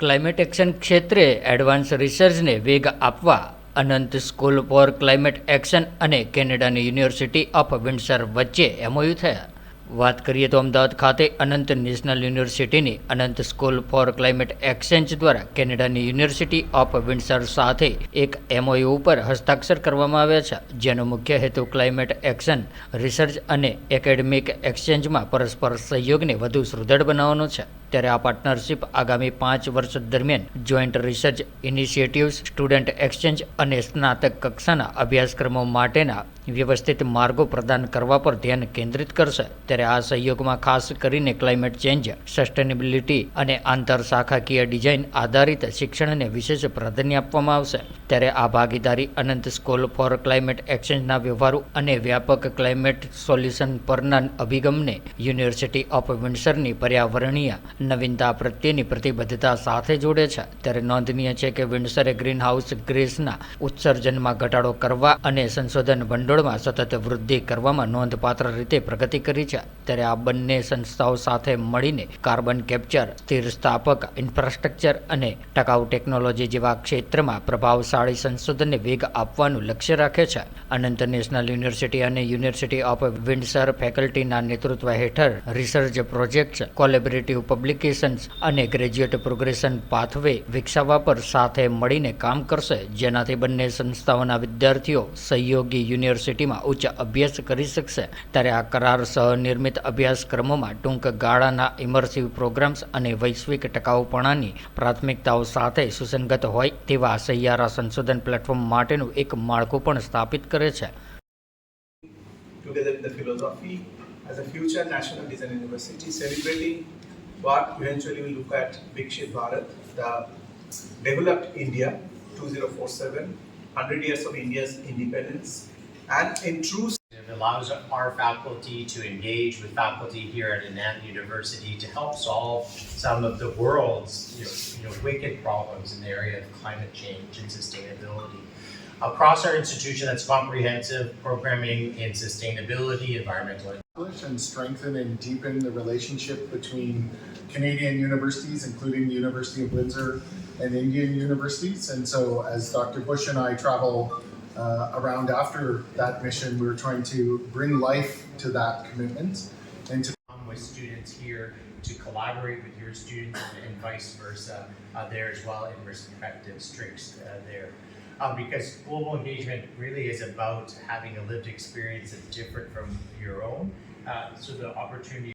Climate action ક્ષેત્રે advance રિસર્ચને વેગ આપવા Anant school for climate action અને કેનેડાની યુનિવર્સિટી ઓફ વિન્ડસર વચ્ચે એમઓયુ થયા. વાત કરીએ તો અમદાવાદ ખાતે અનંત નેશનલ યુનિવર્સિટીની Anant school for climate exchange દ્વારા કેનેડાની યુનિવર્સિટી ઓફ વિન્ડસર સાથે એક એમઓયુ ઉપર હસ્તાક્ષર કરવામાં આવ્યા છે. જેનો મુખ્ય હેતુ ક્લાઇમેટ એક્શન રિસર્ચ અને એકેડેમિક એક્સચેન્જમાં પરસ્પર સહયોગને વધુ સુદૃઢ બનાવવાનો છે. ત્યારે આ પાર્ટનરશિપ આગામી પાંચ વર્ષ દરમિયાન joint research initiatives, student exchange અને સ્નાતક કક્ષાના અભ્યાસક્રમો માટેના વ્યવસ્થિત માર્ગો પ્રદાન કરવા પર ધ્યાન કેન્દ્રિત કરશે. ત્યારે આ સહયોગમાં ખાસ કરીને ક્લાઇમેટ ચેન્જ, સસ્ટેનેબિલિટી અને આંતરશાખાકીય ડિઝાઇન આધારિત શિક્ષણને વિશેષ પ્રાધાન્ય આપવામાં આવશે. ત્યારે આ ભાગીદારી અનંત સ્કૂલ ફોર ક્લાઇમેટ એક્સચેન્જના વ્યવહારુ અને વ્યાપક ક્લાઇમેટ સોલ્યુશન પરના અભિગમને યુનિવર્સિટી ઓફ વિન્સરની પર્યાવરણીય નવીનતા પ્રત્યેની પ્રતિબદ્ધતા સાથે જોડે છે. ત્યારે નોંધનીય છે કે વિન્ડસરે ગ્રીનહાઉસ ગ્રેસના ઉત્સર્જનમાં ઘટાડો કરવા અને સંશોધન ભંડોળમાં સતત વૃદ્ધિ કરવામાં નોંધપાત્ર રીતે પ્રગતિ કરી છે. ત્યારે આ બંને સંસ્થાઓ સાથે મળીને કાર્બન કેપ્ચર સ્થિર સ્થાપક ઇન્ફ્રાસ્ટ્રક્ચર અને ટકાઉ ટેકનોલોજી જેવા ક્ષેત્રમાં પ્રભાવશાળી સંશોધનને વેગ આપવાનું લક્ષ્ય રાખે છે. અનંત નેશનલ યુનિવર્સિટી અને યુનિવર્સિટી ઓફ વિન્ડસર ફેકલ્ટીના નેતૃત્વ હેઠળ રિસર્ચ પ્રોજેક્ટ્સ કોલેબરેટિવ પબ્લિકેશન્સ અને ગ્રેજ્યુએટ પ્રોગ્રેશન પાથવે વિકસાવવા પર સાથે મળીને કામ કરશે. જેનાથી બંને સંસ્થાઓના વિદ્યાર્થીઓ સહયોગી યુનિવર્સિટીમાં ઉચ્ચ અભ્યાસ કરી શકશે. ત્યારે આ કરાર સહનિર્મિત અભ્યાસક્રમોમાં ટૂંક ગાળાના ઇમર્સિવ પ્રોગ્રામ્સ અને વૈશ્વિક ટકાઉપણાની પ્રાથમિકતાઓ સાથે સુસંગત હોય તેવા સહિયારા સંશોધન પ્લેટફોર્મ માટેનું એક માળખું પણ સ્થાપિત કરે છે. Together with the philosophy, as a future national design university, celebrating what eventually we look at Vikshit Bharat, the developed India 2047, 100 years of India's independence, and in true It allows our faculty to engage with faculty here at Anand University to help solve some of the world's you know, you know, wicked problems in the area of climate change and sustainability. Across our institution, that's comprehensive programming in sustainability, environmental and strengthen and deepen the relationship between Canadian universities, including the University of Windsor and Indian universities. And so, as Dr. Bush and I travel uh, around after that mission, we're trying to bring life to that commitment and to come with students here to collaborate with your students and vice versa uh, there as well in respective streams uh, there. Um, because global engagement really is about having a lived experience that's different from your own. Uh, so the opportunity